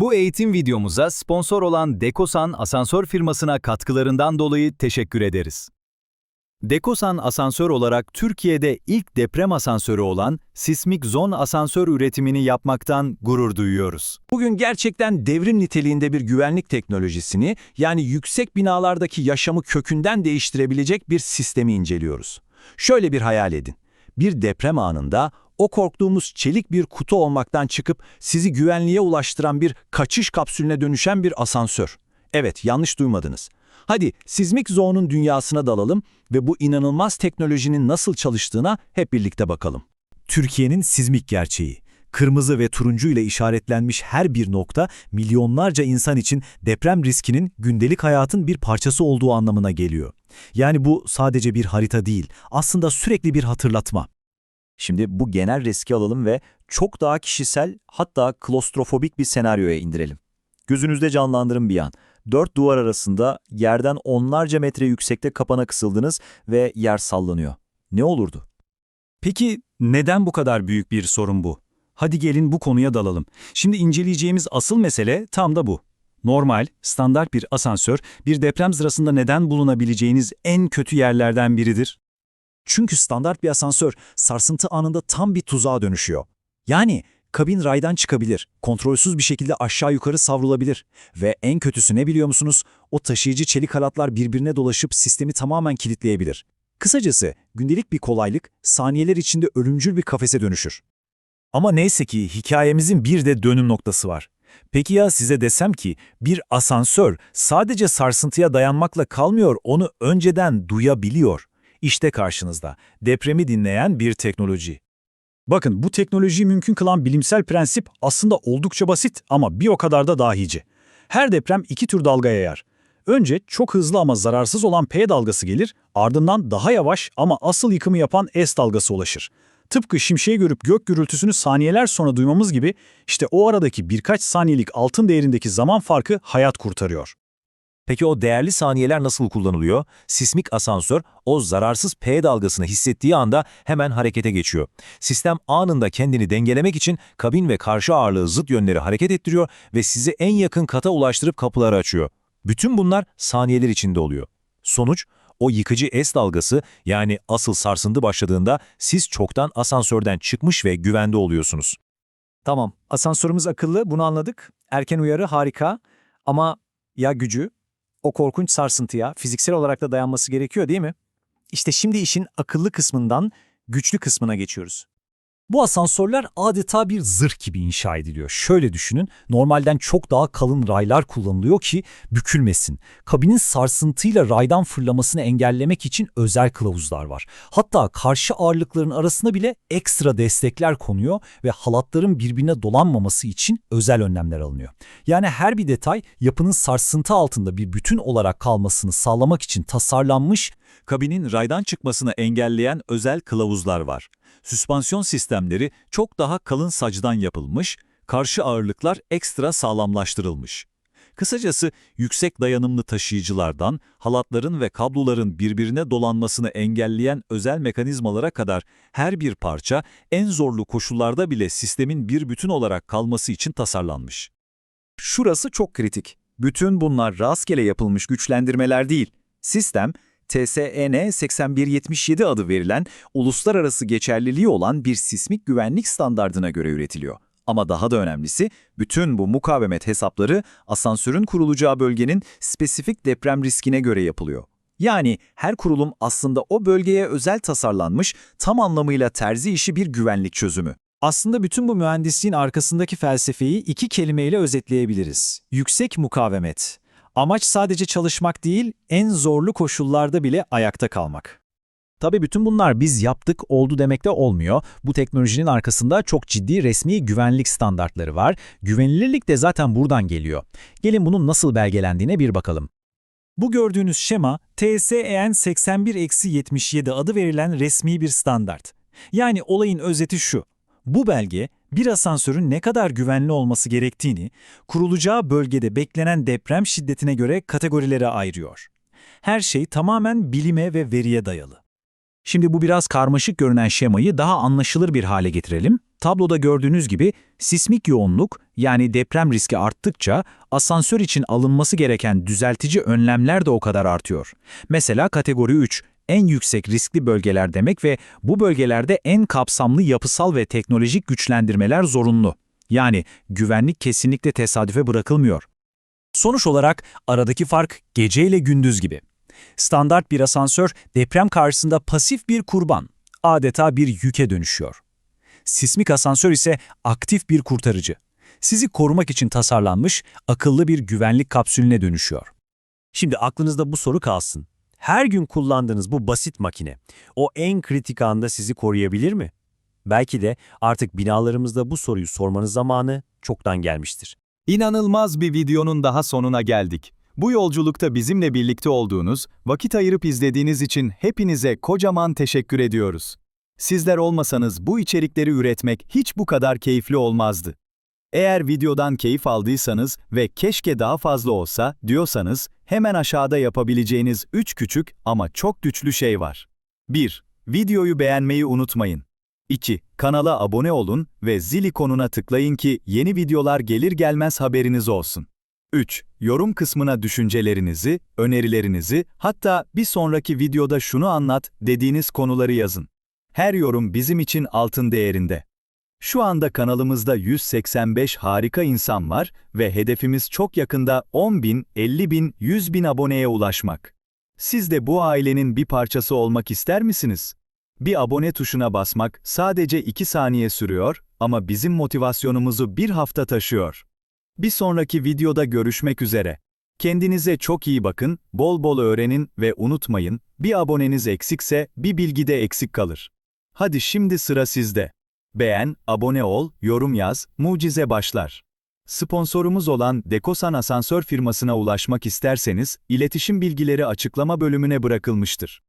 Bu eğitim videomuza sponsor olan Dekosan asansör firmasına katkılarından dolayı teşekkür ederiz. Dekosan asansör olarak Türkiye'de ilk deprem asansörü olan sismik zon asansör üretimini yapmaktan gurur duyuyoruz. Bugün gerçekten devrim niteliğinde bir güvenlik teknolojisini, yani yüksek binalardaki yaşamı kökünden değiştirebilecek bir sistemi inceliyoruz. Şöyle bir hayal edin. Bir deprem anında o korktuğumuz çelik bir kutu olmaktan çıkıp sizi güvenliğe ulaştıran bir kaçış kapsülüne dönüşen bir asansör. Evet, yanlış duymadınız. Hadi sismik zone'un dünyasına dalalım ve bu inanılmaz teknolojinin nasıl çalıştığına hep birlikte bakalım. Türkiye'nin sismik gerçeği. Kırmızı ve turuncu ile işaretlenmiş her bir nokta milyonlarca insan için deprem riskinin gündelik hayatın bir parçası olduğu anlamına geliyor. Yani bu sadece bir harita değil, aslında sürekli bir hatırlatma. Şimdi bu genel riski alalım ve çok daha kişisel hatta klostrofobik bir senaryoya indirelim. Gözünüzde canlandırın bir an. Dört duvar arasında yerden onlarca metre yüksekte kapana kısıldınız ve yer sallanıyor. Ne olurdu? Peki neden bu kadar büyük bir sorun bu? Hadi gelin bu konuya dalalım. Şimdi inceleyeceğimiz asıl mesele tam da bu. Normal, standart bir asansör, bir deprem sırasında neden bulunabileceğiniz en kötü yerlerden biridir? Çünkü standart bir asansör sarsıntı anında tam bir tuzağa dönüşüyor. Yani kabin raydan çıkabilir, kontrolsüz bir şekilde aşağı yukarı savrulabilir. Ve en kötüsü ne biliyor musunuz? O taşıyıcı çelik halatlar birbirine dolaşıp sistemi tamamen kilitleyebilir. Kısacası gündelik bir kolaylık saniyeler içinde ölümcül bir kafese dönüşür. Ama neyse ki hikayemizin bir de dönüm noktası var. Peki ya size desem ki bir asansör sadece sarsıntıya dayanmakla kalmıyor, onu önceden duyabiliyor. İşte karşınızda depremi dinleyen bir teknoloji. Bakın bu teknolojiyi mümkün kılan bilimsel prensip aslında oldukça basit ama bir o kadar da dahice. Her deprem iki tür dalga yayar. Önce çok hızlı ama zararsız olan P dalgası gelir, ardından daha yavaş ama asıl yıkımı yapan S dalgası ulaşır. Tıpkı şimşeği görüp gök gürültüsünü saniyeler sonra duymamız gibi işte o aradaki birkaç saniyelik altın değerindeki zaman farkı hayat kurtarıyor. Peki o değerli saniyeler nasıl kullanılıyor? Sismik asansör o zararsız P dalgasını hissettiği anda hemen harekete geçiyor. Sistem anında kendini dengelemek için kabin ve karşı ağırlığı zıt yönleri hareket ettiriyor ve sizi en yakın kata ulaştırıp kapıları açıyor. Bütün bunlar saniyeler içinde oluyor. Sonuç, o yıkıcı S dalgası yani asıl sarsıntı başladığında siz çoktan asansörden çıkmış ve güvende oluyorsunuz. Tamam, asansörümüz akıllı, bunu anladık. Erken uyarı harika ama ya gücü? O korkunç sarsıntıya fiziksel olarak da dayanması gerekiyor değil mi? İşte şimdi işin akıllı kısmından güçlü kısmına geçiyoruz. Bu asansörler adeta bir zırh gibi inşa ediliyor. Şöyle düşünün, normalden çok daha kalın raylar kullanılıyor ki bükülmesin. Kabinin sarsıntıyla raydan fırlamasını engellemek için özel kılavuzlar var. Hatta karşı ağırlıkların arasına bile ekstra destekler konuyor ve halatların birbirine dolanmaması için özel önlemler alınıyor. Yani her bir detay yapının sarsıntı altında bir bütün olarak kalmasını sağlamak için tasarlanmış Kabinin raydan çıkmasını engelleyen özel kılavuzlar var. Süspansiyon sistemleri çok daha kalın sacdan yapılmış, karşı ağırlıklar ekstra sağlamlaştırılmış. Kısacası yüksek dayanımlı taşıyıcılardan halatların ve kabloların birbirine dolanmasını engelleyen özel mekanizmalara kadar her bir parça en zorlu koşullarda bile sistemin bir bütün olarak kalması için tasarlanmış. Şurası çok kritik. Bütün bunlar rastgele yapılmış güçlendirmeler değil. Sistem, TSEN 8177 adı verilen uluslararası geçerliliği olan bir sismik güvenlik standardına göre üretiliyor. Ama daha da önemlisi, bütün bu mukavemet hesapları asansörün kurulacağı bölgenin spesifik deprem riskine göre yapılıyor. Yani her kurulum aslında o bölgeye özel tasarlanmış, tam anlamıyla terzi işi bir güvenlik çözümü. Aslında bütün bu mühendisliğin arkasındaki felsefeyi iki kelimeyle özetleyebiliriz. Yüksek mukavemet. Amaç sadece çalışmak değil, en zorlu koşullarda bile ayakta kalmak. Tabii bütün bunlar biz yaptık oldu demekte olmuyor. Bu teknolojinin arkasında çok ciddi resmi güvenlik standartları var. Güvenilirlik de zaten buradan geliyor. Gelin bunun nasıl belgelendiğine bir bakalım. Bu gördüğünüz şema TSEN 81-77 adı verilen resmi bir standart. Yani olayın özeti şu. Bu belge bir asansörün ne kadar güvenli olması gerektiğini, kurulacağı bölgede beklenen deprem şiddetine göre kategorilere ayırıyor. Her şey tamamen bilime ve veriye dayalı. Şimdi bu biraz karmaşık görünen şemayı daha anlaşılır bir hale getirelim. Tabloda gördüğünüz gibi sismik yoğunluk yani deprem riski arttıkça asansör için alınması gereken düzeltici önlemler de o kadar artıyor. Mesela kategori 3 en yüksek riskli bölgeler demek ve bu bölgelerde en kapsamlı yapısal ve teknolojik güçlendirmeler zorunlu. Yani güvenlik kesinlikle tesadüfe bırakılmıyor. Sonuç olarak aradaki fark gece ile gündüz gibi. Standart bir asansör deprem karşısında pasif bir kurban, adeta bir yüke dönüşüyor. Sismik asansör ise aktif bir kurtarıcı. Sizi korumak için tasarlanmış akıllı bir güvenlik kapsülüne dönüşüyor. Şimdi aklınızda bu soru kalsın. Her gün kullandığınız bu basit makine, o en kritik anda sizi koruyabilir mi? Belki de artık binalarımızda bu soruyu sormanız zamanı çoktan gelmiştir. İnanılmaz bir videonun daha sonuna geldik. Bu yolculukta bizimle birlikte olduğunuz, vakit ayırıp izlediğiniz için hepinize kocaman teşekkür ediyoruz. Sizler olmasanız bu içerikleri üretmek hiç bu kadar keyifli olmazdı. Eğer videodan keyif aldıysanız ve keşke daha fazla olsa diyorsanız hemen aşağıda yapabileceğiniz 3 küçük ama çok güçlü şey var. 1. Videoyu beğenmeyi unutmayın. 2. Kanala abone olun ve zil ikonuna tıklayın ki yeni videolar gelir gelmez haberiniz olsun. 3. Yorum kısmına düşüncelerinizi, önerilerinizi, hatta bir sonraki videoda şunu anlat dediğiniz konuları yazın. Her yorum bizim için altın değerinde. Şu anda kanalımızda 185 harika insan var ve hedefimiz çok yakında 10 bin, 50 bin, 100 bin aboneye ulaşmak. Siz de bu ailenin bir parçası olmak ister misiniz? Bir abone tuşuna basmak sadece 2 saniye sürüyor ama bizim motivasyonumuzu bir hafta taşıyor. Bir sonraki videoda görüşmek üzere. Kendinize çok iyi bakın, bol bol öğrenin ve unutmayın, bir aboneniz eksikse bir bilgi de eksik kalır. Hadi şimdi sıra sizde. Beğen, abone ol, yorum yaz, mucize başlar. Sponsorumuz olan Dekosan Asansör firmasına ulaşmak isterseniz, iletişim bilgileri açıklama bölümüne bırakılmıştır.